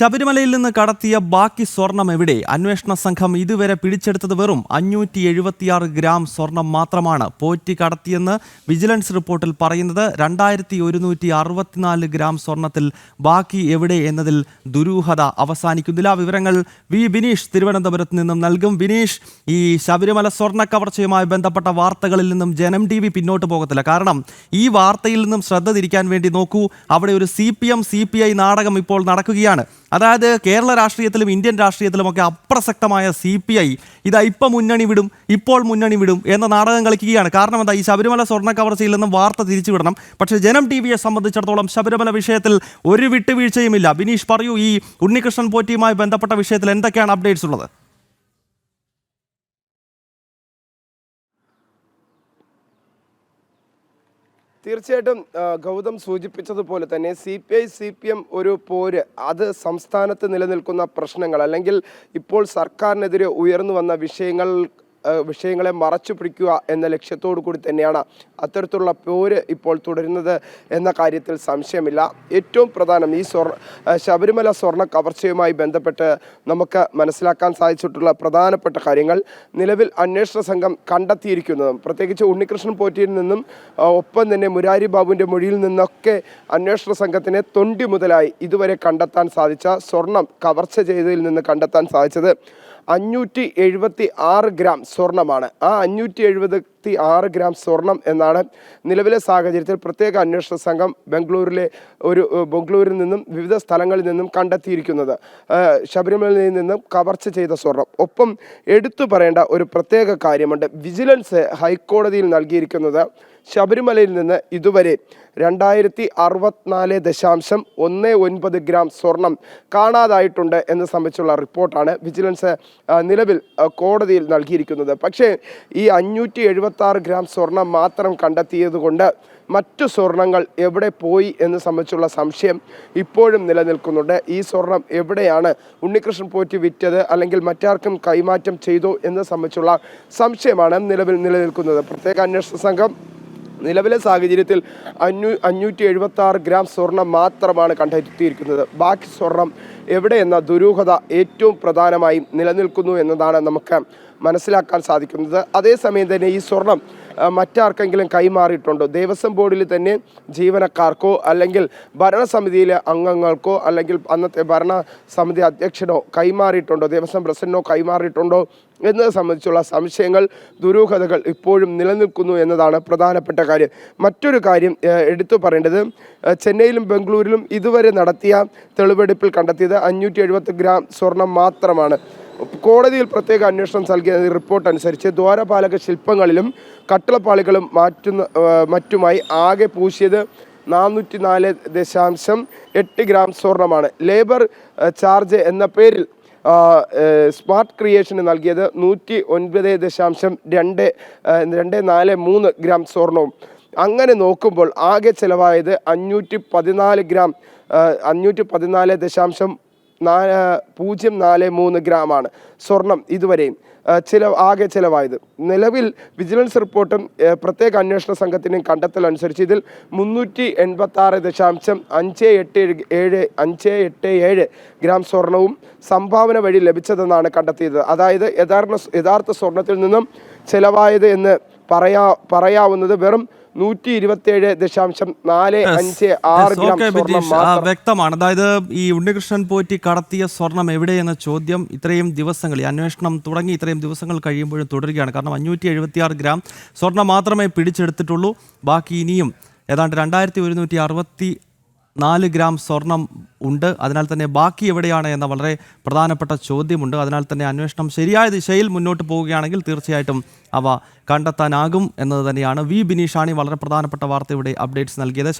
ശബരിമലയിൽ നിന്ന് കടത്തിയ ബാക്കി സ്വർണം എവിടെ? അന്വേഷണ സംഘം ഇതുവരെ പിടിച്ചെടുത്തത് വെറും അഞ്ഞൂറ്റി എഴുപത്തിയാറ് ഗ്രാം സ്വർണം മാത്രമാണ് പോറ്റി കടത്തിയെന്ന് വിജിലൻസ് റിപ്പോർട്ടിൽ പറയുന്നത്. രണ്ടായിരത്തി ഒരുന്നൂറ്റി അറുപത്തിനാല് ഗ്രാം സ്വർണത്തിൽ ബാക്കി എവിടെ എന്നതിൽ ദുരൂഹത അവസാനിക്കുന്നില്ല. വിവരങ്ങൾ വി ബിനീഷ് തിരുവനന്തപുരത്ത് നിന്നും നൽകും. ബിനീഷ് ഈ ശബരിമല സ്വർണ കവർച്ചയുമായി ബന്ധപ്പെട്ട വാർത്തകളിൽ നിന്നും ജനം ടി വി പിന്നോട്ട് പോകത്തില്ല. കാരണം ഈ വാർത്തയിൽ നിന്നും ശ്രദ്ധ തിരിക്കാൻ വേണ്ടി നോക്കൂ. അവിടെ ഒരു C P M C P I നാടകം ഇപ്പോൾ നടക്കുകയാണ്. അതായത് കേരള രാഷ്ട്രീയത്തിലും ഇന്ത്യൻ രാഷ്ട്രീയത്തിലുമൊക്കെ അപ്രസക്തമായ സി പി ഐ ഇതാ ഇപ്പം മുന്നണി വിടും ഇപ്പോൾ മുന്നണി വിടും എന്ന നാടകം കളിക്കുകയാണ്. കാരണം എന്താ ഈ ശബരിമല സ്വർണ കവർച്ചയിൽ നിന്നും വാർത്ത തിരിച്ചു വിടണം പക്ഷേ ജനം ടി വിയെ സംബന്ധിച്ചിടത്തോളം ശബരിമല വിഷയത്തിൽ ഒരു വിട്ടുവീഴ്ചയുമില്ല. ബിനീഷ് പറയൂ ഈ ഉണ്ണികൃഷ്ണൻ പോറ്റിയുമായി ബന്ധപ്പെട്ട വിഷയത്തിൽ എന്തൊക്കെയാണ് അപ്ഡേറ്റ്സ് ഉള്ളത്? തീർച്ചയായിട്ടും ഗൗതം സൂചിപ്പിച്ചതുപോലെ തന്നെ C P I C P M ഒരു പോര് അത് സംസ്ഥാനത്ത് നിലനിൽക്കുന്ന പ്രശ്നങ്ങൾ അല്ലെങ്കിൽ ഇപ്പോൾ സർക്കാരിനെതിരെ ഉയർന്നു വന്ന വിഷയങ്ങൾ വിഷയങ്ങളെ മറച്ചു പിടിക്കുക എന്ന ലക്ഷ്യത്തോടു കൂടി തന്നെയാണ് അത്തരത്തിലുള്ള പോര് ഇപ്പോൾ തുടരുന്നത് എന്ന കാര്യത്തിൽ സംശയമില്ല. ഏറ്റവും പ്രധാനം ഈ സ്വർണ ശബരിമല സ്വർണ കവർച്ചയുമായി ബന്ധപ്പെട്ട് നമുക്ക് മനസ്സിലാക്കാൻ സാധിച്ചിട്ടുള്ള പ്രധാനപ്പെട്ട കാര്യങ്ങൾ നിലവിൽ അന്വേഷണ സംഘം കണ്ടെത്തിയിരിക്കുന്നതും പ്രത്യേകിച്ച് ഉണ്ണികൃഷ്ണൻ പോറ്റിയിൽ നിന്നും ഒപ്പം തന്നെ മുരാരി ബാബുവിന്റെ മൊഴിയിൽ നിന്നൊക്കെ അന്വേഷണ സംഘത്തിന് തൊണ്ടി മുതലായി ഇതുവരെ കണ്ടെത്താൻ സാധിച്ച സ്വർണം കവർച്ച ചെയ്തതിൽ നിന്ന് കണ്ടെത്താൻ സാധിച്ചത് അഞ്ഞൂറ്റി എഴുപത്തി ആറ് ഗ്രാം സ്വർണമാണ്. ആ അഞ്ഞൂറ്റി എഴുപത്തി ആറ് ഗ്രാം സ്വർണം എന്നാണ് നിലവിലെ സാഹചര്യത്തിൽ പ്രത്യേക അന്വേഷണ സംഘം ബംഗളൂരിലെ ഒരു ബംഗളൂരിൽ നിന്നും വിവിധ സ്ഥലങ്ങളിൽ നിന്നും കണ്ടെത്തിയിരിക്കുന്നത്. ശബരിമലയിൽ നിന്നും കവർച്ച ചെയ്ത സ്വർണം. ഒപ്പം എടുത്തു പറയേണ്ട ഒരു പ്രത്യേക കാര്യമുണ്ട്. വിജിലൻസ് ഹൈക്കോടതിയിൽ നൽകിയിരിക്കുന്നത് ശബരിമലയിൽ നിന്ന് ഇതുവരെ രണ്ടായിരത്തി അറുപത്തിനാല് ദശാംശം ഒന്ന് ഒൻപത് ഗ്രാം സ്വർണം കാണാതായിട്ടുണ്ട് എന്ന് സംബന്ധിച്ചുള്ള റിപ്പോർട്ടാണ് വിജിലൻസ് നിലവിൽ കോടതിയിൽ നൽകിയിരിക്കുന്നത്. പക്ഷേ ഈ അഞ്ഞൂറ്റി എഴുപത്തി ആറ് ഗ്രാം സ്വർണം മാത്രം കണ്ടെത്തിയതുകൊണ്ട് മറ്റു സ്വർണങ്ങൾ എവിടെ പോയി എന്ന് സംബന്ധിച്ചുള്ള സംശയം ഇപ്പോഴും നിലനിൽക്കുന്നുണ്ട്. ഈ സ്വർണം എവിടെയാണ് ഉണ്ണികൃഷ്ണൻ പോറ്റി വിറ്റത് അല്ലെങ്കിൽ മറ്റാർക്കും കൈമാറ്റം ചെയ്തോ എന്ന് സംബന്ധിച്ചുള്ള സംശയമാണ് നിലവിൽ നിലനിൽക്കുന്നത്. പ്രത്യേക അന്വേഷണ സംഘം നിലവിലെ സാഹചര്യത്തിൽ അഞ്ഞൂ അഞ്ഞൂറ്റി എഴുപത്തി ആറ് ഗ്രാം സ്വർണം മാത്രമാണ് കണ്ടെത്തിയിരിക്കുന്നത്. ബാക്കി സ്വർണം എവിടെയെന്ന ദുരൂഹത ഏറ്റവും പ്രധാനമായും നിലനിൽക്കുന്നു എന്നതാണ് നമുക്ക് മനസ്സിലാക്കാൻ സാധിക്കുന്നത്. അതേസമയം തന്നെ ഈ സ്വർണം മറ്റാർക്കെങ്കിലും കൈമാറിയിട്ടുണ്ടോ? ദേവസ്വം ബോർഡിൽ തന്നെ ജീവനക്കാർക്കോ അല്ലെങ്കിൽ ഭരണസമിതിയിലെ അംഗങ്ങൾക്കോ അല്ലെങ്കിൽ അന്നത്തെ ഭരണസമിതി അധ്യക്ഷനോ കൈമാറിയിട്ടുണ്ടോ? ദേവസ്വം പ്രസിഡന്റിനോ കൈമാറിയിട്ടുണ്ടോ? എന്നത് സംബന്ധിച്ചുള്ള സംശയങ്ങൾ ദുരൂഹതകൾ ഇപ്പോഴും നിലനിൽക്കുന്നു എന്നതാണ് പ്രധാനപ്പെട്ട കാര്യം. മറ്റൊരു കാര്യം എടുത്തു പറയേണ്ടത് ചെന്നൈയിലും ബംഗളൂരിലും ഇതുവരെ നടത്തിയ തെളിവെടുപ്പിൽ കണ്ടെത്തിയത് അഞ്ഞൂറ്റി ഗ്രാം സ്വർണം മാത്രമാണ്. കോടതിയിൽ പ്രത്യേക അന്വേഷണം നൽകിയ റിപ്പോർട്ട് അനുസരിച്ച് ദ്വാരപാലക ശില്പങ്ങളിലും കട്ടളപ്പാളികളും മാറ്റുന്ന മറ്റുമായി ആകെ പൂശിയത് നാനൂറ്റി നാല് ദശാംശം എട്ട് ഗ്രാം സ്വർണമാണ്. ലേബർ ചാർജ് എന്ന പേരിൽ സ്മാർട്ട് ക്രിയേഷന് നൽകിയത് നൂറ്റി ഒൻപത് ദശാംശം രണ്ട് രണ്ട് നാല് മൂന്ന് ഗ്രാം സ്വർണവും. അങ്ങനെ നോക്കുമ്പോൾ ആകെ ചിലവായത് അഞ്ഞൂറ്റി പതിനാല് ഗ്രാം അഞ്ഞൂറ്റി പതിനാല് ദശാംശം നാല് പൂജ്യം നാല് മൂന്ന് ഗ്രാമാണ് സ്വർണം ഇതുവരെയും ചില ആകെ ചിലവായത്. നിലവിൽ വിജിലൻസ് റിപ്പോർട്ടും പ്രത്യേക അന്വേഷണ സംഘത്തിന്റെയും കണ്ടെത്തൽ അനുസരിച്ച് ഇതിൽ മുന്നൂറ്റി എൺപത്തി ആറ് ദശാംശം അഞ്ച് എട്ട് ഏഴ് അഞ്ച് എട്ട് ഏഴ് ഗ്രാം സ്വർണവും സംഭാവന വഴി ലഭിച്ചതെന്നാണ് കണ്ടെത്തിയത്. അതായത് യഥാർത്ഥ യഥാർത്ഥ സ്വർണത്തിൽ നിന്നും ചിലവായത് എന്ന് പറയാ പറയാവുന്നത് വെറും നൂറ്റി ഇരുപത്തിയേഴ് ദശാംശം നാല് അഞ്ച് ആറ് ഗ്രാം സ്വർണം വ്യക്തമാണ്. അതായത് ഈ ഉണ്ണികൃഷ്ണൻ പോറ്റി കടത്തിയ സ്വർണം എവിടെ എന്ന ചോദ്യം ഇത്രയും ദിവസങ്ങൾ ഈ അന്വേഷണം തുടങ്ങി ഇത്രയും ദിവസങ്ങൾ കഴിയുമ്പോഴും തുടരുകയാണ്. കാരണം അഞ്ഞൂറ്റി എഴുപത്തിയാറ് ഗ്രാം സ്വർണം മാത്രമേ പിടിച്ചെടുത്തിട്ടുള്ളൂ. ബാക്കി ഇനിയും ഏതാണ്ട് രണ്ടായിരത്തി ഒരുന്നൂറ്റി അറുപത്തി നാല് ഗ്രാം സ്വർണം ഉണ്ട്. അതിനാൽ തന്നെ ബാക്കി എവിടെയാണ് എന്ന വളരെ പ്രധാനപ്പെട്ട ചോദ്യമുണ്ട്. അതിനാൽ തന്നെ അന്വേഷണം ശരിയായ ദിശയിൽ മുന്നോട്ട് പോവുകയാണെങ്കിൽ തീർച്ചയായിട്ടും അവ കണ്ടെത്താനാകും എന്നത് തന്നെയാണ്. വി ബിനീഷാണി വളരെ പ്രധാനപ്പെട്ട വാർത്തയുടെ അപ്ഡേറ്റ്സ് നൽകിയത്.